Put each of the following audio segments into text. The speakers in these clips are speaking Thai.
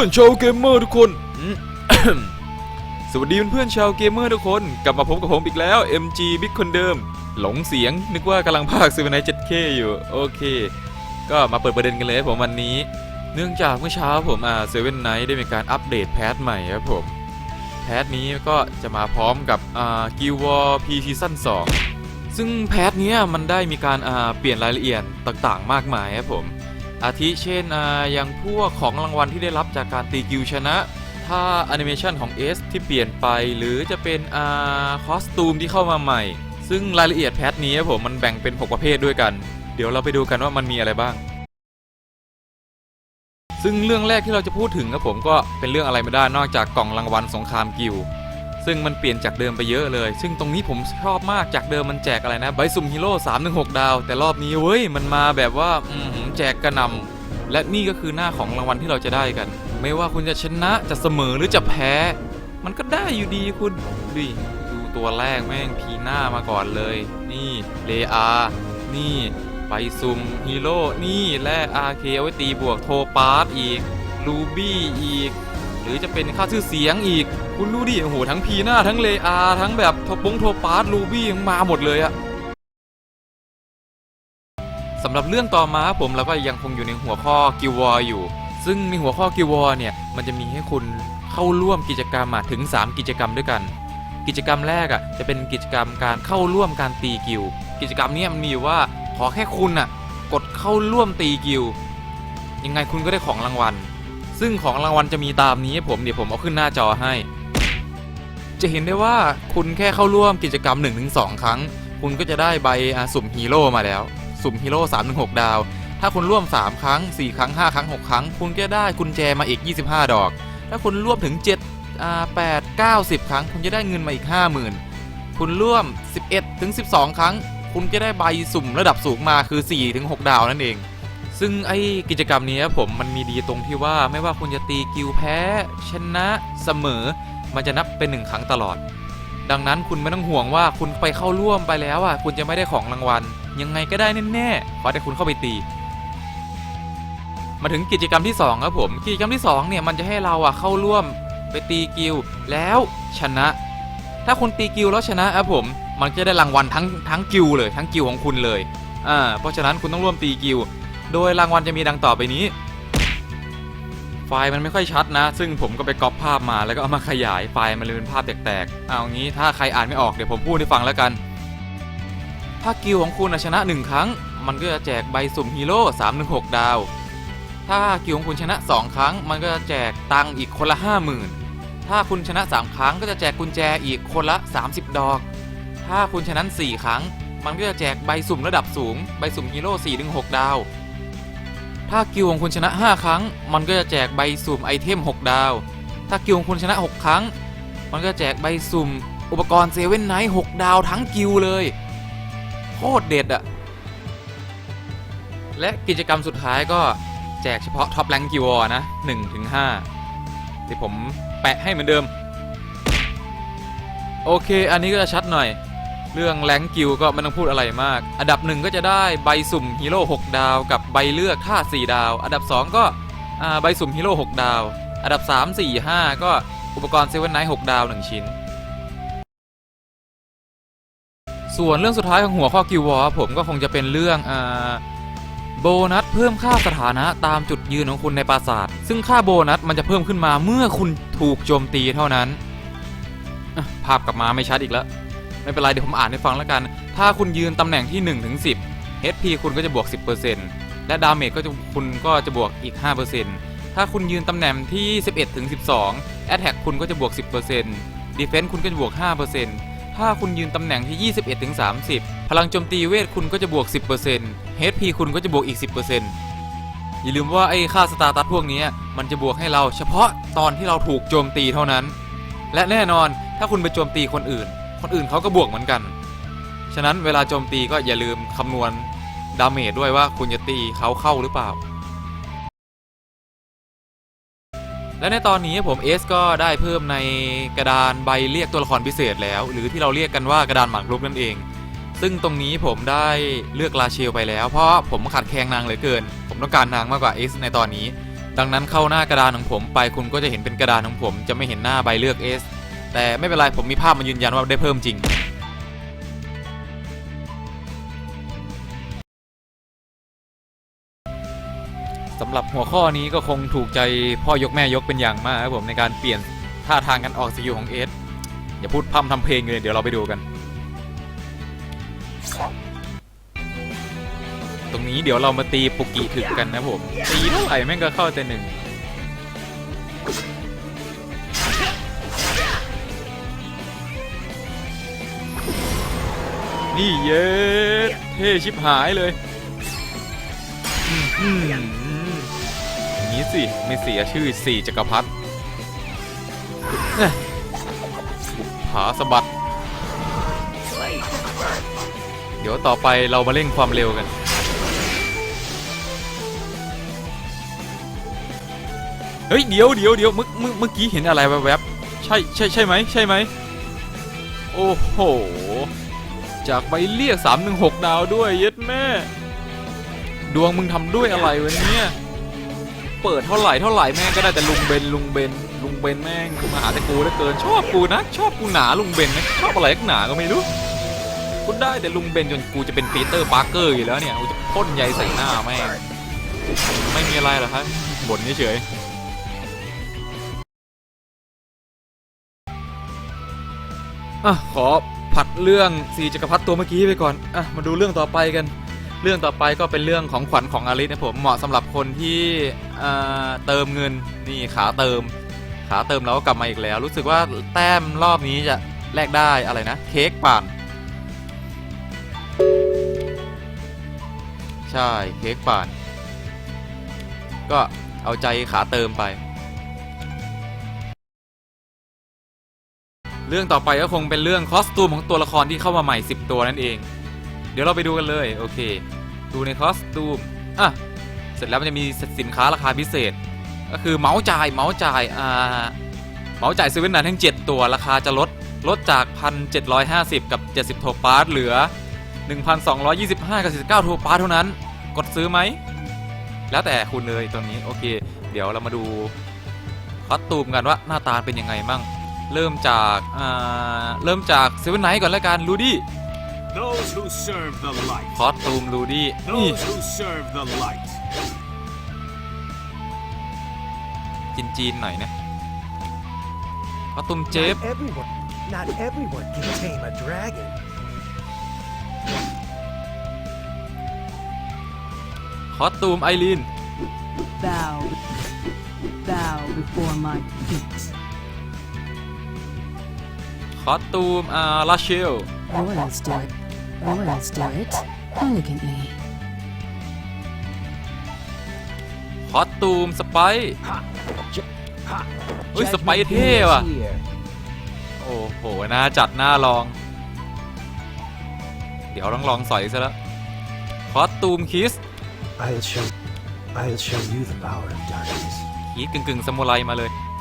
พื่อนชาวเกมเมอร์ทุกคน สวัสดีเพื่อนชาวเกมเมอร์ทุกคน กลับมาพบกับผมอีกแล้ว MG Big คนเดิม หลงเสียง นึกว่ากำลังพากซูเปอร์ไนท์ 7K อยู่ โอเค ก็มาเปิดประเด็นกันเลยผมวันนี้ เนื่องจากเมื่อเช้าผมอ่าเซเว่นไนท์ได้มีการอัปเดตแพทใหม่ครับผม แพทนี้ก็จะมาพร้อมกับอ่ากิววอร์พีซีซั่น2ซึ่งแพทนี้มันได้มีการอ่าเปลี่ยนรายละเอียดต่างๆ มากมายครับผม อาทิเช่นอย่างพวกของรางวัลที่ได้รับจากการตีกิวชนะ ถ้าแอนิเมชันของ S ที่เปลี่ยนไปหรือจะเป็นอคอสตูมที่เข้ามาใหม่ ซึ่งรายละเอียดแพทนี้ผมมันแบ่งเป็น 6 ประเภทด้วยกัน เดี๋ยวเราไปดูกันว่ามันมีอะไรบ้าง ซึ่งเรื่องแรกที่เราจะพูดถึงครับผมก็เป็นเรื่องอะไรไม่ได้นอกจากกล่องรางวัลสงครามกิว ซึ่งมันเปลี่ยนจากเดิมไปเยอะเลย ซึ่งตรงนี้ผมชอบมากจากเดิมมันแจกอะไรนะใบสุ่มฮีโร่316ดาว แต่รอบนี้เว้ยมันมาแบบว่าอืมแจกกระนำและนี่ก็คือหน้าของรางวัลที่เราจะได้กัน ไม่ว่าคุณจะชนะจะเสมอหรือจะแพ้ มันก็ได้อยู่ดีคุณดิดูตัวแรกแม่งพีหน้ามาก่อนเลย นี่เลอานี่ใบสุ่มฮีโร่นี่แร่อาเคเอาไว้ตีบวกโทปาร์ตอีกลูบี้อีก รือจะเป็นค่าชื่อเสียงอีก คุณดูดิโอ้โหทั้งพีหน้าทั้งเลอาทั้งแบบทปงโทปาร์ตลูบี้มาหมดเลยอะสำหรับเรื่องต่อมาผมเราก็ยังคงอยู่ในหัวข้อกิววอร์อยู่ ซึ่งในหัวข้อกิววอร์เนี่ยมันจะมีให้คุณเข้าร่วมกิจกรรมถึง 3 กิจกรรมด้วยกัน กิจกรรมแรกอะจะเป็นกิจกรรมการเข้าร่วมการตีกิว กิจกรรมนี้มันมีว่าขอแค่คุณอะกดเข้าร่วมตีกิว ยังไงคุณก็ได้ของรางวัล ซึ่งของรางวัลจะมีตามนี้ผมเดี๋ยวผมเอาขึ้นหน้าจอให้ จะเห็นได้ว่าคุณแค่เข้าร่วมกิจกรรม 1-2 ครั้ง คุณก็จะได้ใบสุ่มฮีโร่มาแล้ว สุ่มฮีโร่3-6 ดาว ถ้าคุณร่วม 3 ครั้ง 4 ครั้ง 5 ครั้ง 6 ครั้ง คุณก็ได้กุญแจมาอีก 25 ดอก ถ้าคุณร่วมถึง7อ่า8 9 10 ครั้ง คุณจะได้เงินมาอีก 50,000 คุณร่วม 11ถึง12 ครั้ง คุณจะได้ใบสุ่มระดับสูงมาคือ4ถึง6ดาวนั่นเอง ซึ่งไอกิจกรรมนี้ครับผมมันมีดีตรงที่ว่าไม่ว่าคุณจะตีกิวแพ้ ชนะเสมอ มันจะนับเป็นหนึ่งครั้งตลอด ดังนั้นคุณไม่ต้องห่วงว่าคุณไปเข้าร่วมไปแล้วอะคุณจะไม่ได้ของรางวัล ยังไงก็ได้แน่ๆขอแต่คุณเข้าไปตี มาถึงกิจกรรมที่2ครับผมกิจกรรมที่2เนี่ยมันจะให้เราอะเข้าร่วมไปตีกิวแล้วชนะ ถ้าคุณตีกิวแล้วชนะครับผม มันจะได้รางวัลทั้งทั้งกิวเลยทั้งกิวของคุณเลยอ่าเพราะฉะนั้นคุณต้องร่วมตีกิว โดยรางวัลจะมีดังต่อไปนี้ ไฟล์มันไม่ค่อยชัดนะ ซึ่งผมก็ไปก๊อปภาพมาแล้วก็เอามาขยายไฟล์มันเลยเป็นภาพแตกๆ เอางี้ถ้าใครอ่านไม่ออกเดี๋ยวผมพูดให้ฟังแล้วกัน ถ้ากิลของคุณน่ะชนะ1ครั้ง มันก็จะแจกใบสุ่มฮีโร่3-6ดาว ถ้ากิลของคุณชนะ 2 ครั้ง มันก็จะแจกตังอีกคนละ 50,000 ถ้าคุณชนะ 3 ครั้งก็จะแจกกุญแจอีกคนละ 30 ดอก ถ้าคุณชนะ4ครั้งมันก็จะแจกใบสุ่มระดับสูง ใบสุ่มฮีโร่4-6 ดาว ถ้ากิลของคุณชนะ 5 ครั้ง มันก็จะแจกใบสุ่มไอเทม 6 ดาว ถ้ากิลของคุณชนะ 6 ครั้ง มันก็แจกใบสุ่ม อุปกรณ์เซเว่นไนท์6ดาวทั้งกิลเลยโคตรเด็ดอะและกิจกรรมสุดท้ายก็แจกเฉพาะท็อปแรงกิวอนะ1ถึง5ที่ผมแปะให้เหมือนเดิม โอเค อันนี้ก็จะชัดหน่อย เรื่องแรงกิวก็ไม่ต้องพูดอะไรมาก อันดับหนึ่งก็จะได้ใบสุ่มฮีโร่6ดาว กับใบเลือกท่า4ดาว อันดับ 2 ก็ใบสุ่มฮีโร่6ดาว อันดับ 3 4 5 ก็อุปกรณ์เซเว่นไนท์6ดาว 1 ชิ้น ส่วนเรื่องสุดท้ายของหัวข้อกิววอร์ผมก็คงจะเป็นเรื่องอโบนัสเพิ่มค่าสถานะตามจุดยืนของคุณในปราสาท ซึ่งค่าโบนัสมันจะเพิ่มขึ้นมาเมื่อคุณถูกโจมตีเท่านั้น ภาพกลับมาไม่ชัดอีกแล้ว ไม่เป็นไรเดี๋ยวผมอ่านให้ฟังแล้วกัน ถ้าคุณยืนตำแหน่งที่1ถึง10 HP คุณก็จะบวก 10%และดาเมจก็จะคุณก็จะบวกอีก 5%ถ้าคุณยืนตำแหน่งที่ 11ถึง12 Attack คุณก็จะบวก 10% Defense คุณก็จะบวก 5%ถ้าคุณยืนตำแหน่งที่ 21ถึง30 พลังโจมตีเวทคุณก็จะบวก 10% HP คุณก็จะบวกอีก 10%อย่าลืมว่าไอ้ค่าสตาร์ตัสพวกนี้มันจะบวกให้เราเฉพาะตอนที่เราถูกโจมตีเท่านั้น และแน่นอนถ้าคุณไปโจมตีคนอื่น คนอื่นเขาก็บวกเหมือนกัน ฉะนั้นเวลาโจมตีก็อย่าลืมคำนวณดาเมจด้วยว่าคุณจะตีเขาเข้าหรือเปล่า และในตอนนี้ผมเอสก็ได้เพิ่มในกระดานใบเรียกตัวละครพิเศษแล้ว หรือที่เราเรียกกันว่ากระดานหมากรุกนั่นเอง ซึ่งตรงนี้ผมได้เลือกลาเชลไปแล้ว เพราะผมขาดแคลงนางเหลือเกิน ผมต้องการนางมากกว่าเอสในตอนนี้ดังนั้นเข้าหน้ากระดานของผมไปคุณก็จะเห็นเป็นกระดานของผม จะไม่เห็นหน้าใบเลือก S แต่ไม่เป็นไรผมมีภาพมายืนยันว่าได้เพิ่มจริงสำหรับหัวข้อนี้ก็คงถูกใจพ่อยกแม่ยกเป็นอย่างมากครับผมในการเปลี่ยนท่าทางการออกสกิลของเอสอย่าพูดพร่ำทำเพลงเลยเดี๋ยวเราไปดูกัน ตรงนี้เดี๋ยวเรามาตีปุกิถึกกันนะผมตีเท่าไหร่แม่งก็เข้าแต่หนึ่ง นี่เย้เท่ชิบหายเลยอืมอย่างนี้สิไม่เสียชื่อสี่จักรพรรดิเอ้ยบุกผาสะบัด เดี๋ยวต่อไปเรามาเร่งความเร็วกัน เฮ้ย เดี๋ยวเดี๋ยวเดี๋ยวเมื่อเมื่อเมื่อกี้เห็นอะไรแวบๆใช่ใช่ใช่ไหมใช่ไหมโอ้โห จากใบเรียก316 ดาวด้วยเย็ดแม่ ดวงมึงทำด้วยอะไรวะเนี่ย เปิดเท่าไหร่เท่าไหร่แม่งก็ได้แต่ลุงเบนลุงเบนลุงเบนแม่งมาหาแต่กูเหลือเกิน ชอบกูนะ ชอบกูหนาลุงเบนนะชอบอะไรนักหนาก็ไม่รู้กูได้แต่ลุงเบนจนกูจะเป็นปีเตอร์ปาร์เกอร์อยู่แล้วเนี่ยกูจะพ่นใยใส่หน้าแม่งไม่มีอะไรหรอครับบ่นเฉยอะขอ ผัดเรื่องสีจักรพรรดิตัวเมื่อกี้ไปก่อนอะมาดูเรื่องต่อไปกัน เรื่องต่อไปก็เป็นเรื่องของขวัญของอาริสนะผมเหมาะสำหรับคนที่เอ่อเติมเงินนี่ขาเติม ขาเติมแล้วก็กลับมาอีกแล้ว รู้สึกว่าแต้มรอบนี้จะแลกได้อะไรนะ เค้กป่านใช่เค้กป่านก็เอาใจขาเติมไป เรื่องต่อไปก็คงเป็นเรื่องคอสตูมของตัวละครที่เข้ามาใหม่ 10 ตัวนั่นเอง เดี๋ยวเราไปดูกันเลยโอเค ดูในคอสตูมอะเสร็จแล้วมันจะมีสินค้าราคาพิเศษ ก็คือเมาส์จ่ายเมาส์จ่ายอ่าเมาส์จ่ายเซเว่นนันทั้ง 7 ตัวราคาจะลดลดจาก 1,750 กับ 70 โทปาร์ตเหลือ 1,225 กับ 49 โทปาร์ตเท่านั้น กดซื้อไหม แล้วแต่คุณเลยตรงนี้ โอเค เดี๋ยวเรามาดูคอสตูมกันว่าหน้าตาเป็นยังไงมั่ง เริ่มจากอ่าเริ่มจากเซเว่นไนท์ก่อนแล้วกันลูดี้ Those who serve the light. คอสตูมลูดี้นี่ Those who serve the light. จีนจีนๆหน่อยนะคอสตูมเจฟ Not everyone, not everyone can tame a dragon. คอสตูมไอรีน Bow. Bow before my feet. คอสตูมอ่าลาเชล Royals do it. Royals do it elegantly. คอสตูมสไปซ์เฮ้ย สไปซ์เท่ว่ะ โอ้โหน่าจัดน่าลอง เดี๋ยวต้องลองสอยซะแล้วคอสตูมคิส I'll show, I'll show you the power of darkness. คีสกึ่งกึ่งๆสมุไรมาเลยอ่า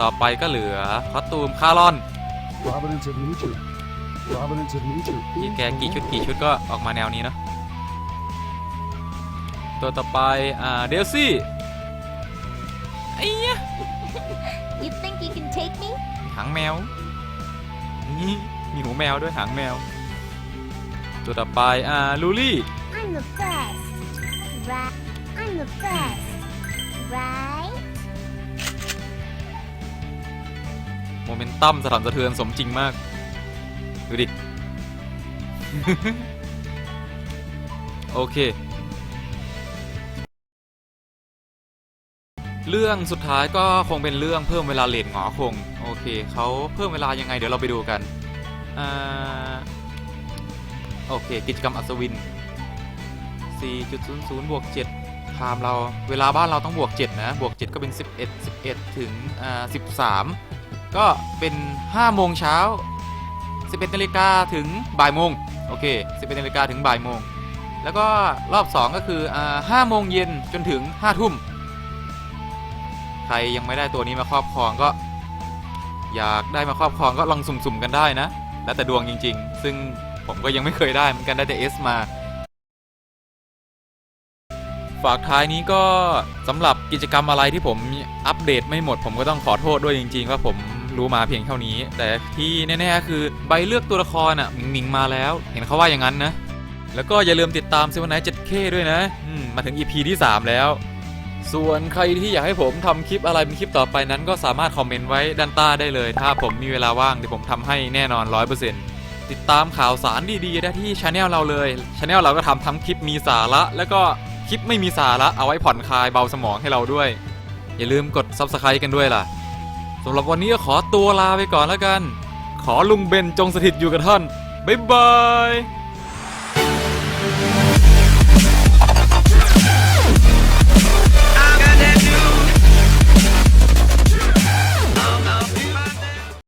ต่อไปก็เหลือคอสตูมคารอน Providence of nature. Providence of nature. กี่แกกี่ชุดกี่ชุดก็ออกมาแนวนี้เนอะตัวต่อไปอ่าเดลซี่ไอ้ยะ You think you can take me? หางแมวนี่มีหูแมวด้วยหางแมว ตัวต่อไปอ่าลูลี่ I'm the best. Right? I'm the best. Right? โมเมนตัมสถานสะเทือนสมจริงมาก ดูดิ โอเค เรื่องสุดท้ายก็คงเป็นเรื่องเพิ่มเวลาเลนหงอคง โอเค เขาเพิ่มเวลายังไงเดี๋ยวเราไปดูกัน อ่า โอเค กิจกรรมอัศวิน 4.00บวก7ไทม์เราเวลาบ้านเราต้องบวก 7 นะ บวก 7 ก็เป็น 11 11 ถึงอ่า13 ก็เป็น5โมงเช้า11นาฬิกาถึงบ่ายโมงโอเค11นาฬิกาถึงบ่ายโมงแล้วก็รอบ 2 ก็คืออ่า5โมงเย็นจนถึง5ทุ่มใครยังไม่ได้ตัวนี้มาครอบครองก็ อยากได้มาครอบครองก็ลองสุ่มๆกันได้นะ แล้วแต่ดวงจริง ๆ ซึ่งผมก็ยังไม่เคยได้เหมือนกันได้แต่เอสมา ฝากท้ายนี้ก็สำหรับกิจกรรมอะไรที่ผมอัปเดตไม่หมด ผมก็ต้องขอโทษด้วยจริง ๆ ว่าผม รู้มาเพียงเท่านี้ แต่ที่แน่ๆคือใบเลือกตัวละครอะหมิงมาแล้ว เห็นเขาว่าอย่างนั้นนะ แล้วก็อย่าลืมติดตามเซเว่นไนท์ 7K ด้วยนะมมาถึง EP ที่ 3 แล้ว ส่วนใครที่อยากให้ผมทำคลิปอะไรเป็นคลิปต่อไปนั้น ก็สามารถคอมเมนต์ไว้ด้านใต้ได้เลย ถ้าผมมีเวลาว่างเดี๋ยวผมทำให้แน่นอน 100%ติดตามข่าวสารดีๆได้ที่ช anel เราเลยช anel เราก็ทำทั้งคลิปมีสาระ แล้วก็คลิปไม่มีสาระเอาไว้ผ่อนคลายเบาสมองให้เราด้วย อย่าลืมกด subscribe กันด้วยล่ะ สำหรับวันนี้ก็ขอตัวลาไปก่อนแล้วกัน ขอลุงเบนจงสถิตอยู่กับท่าน บ๊ายบาย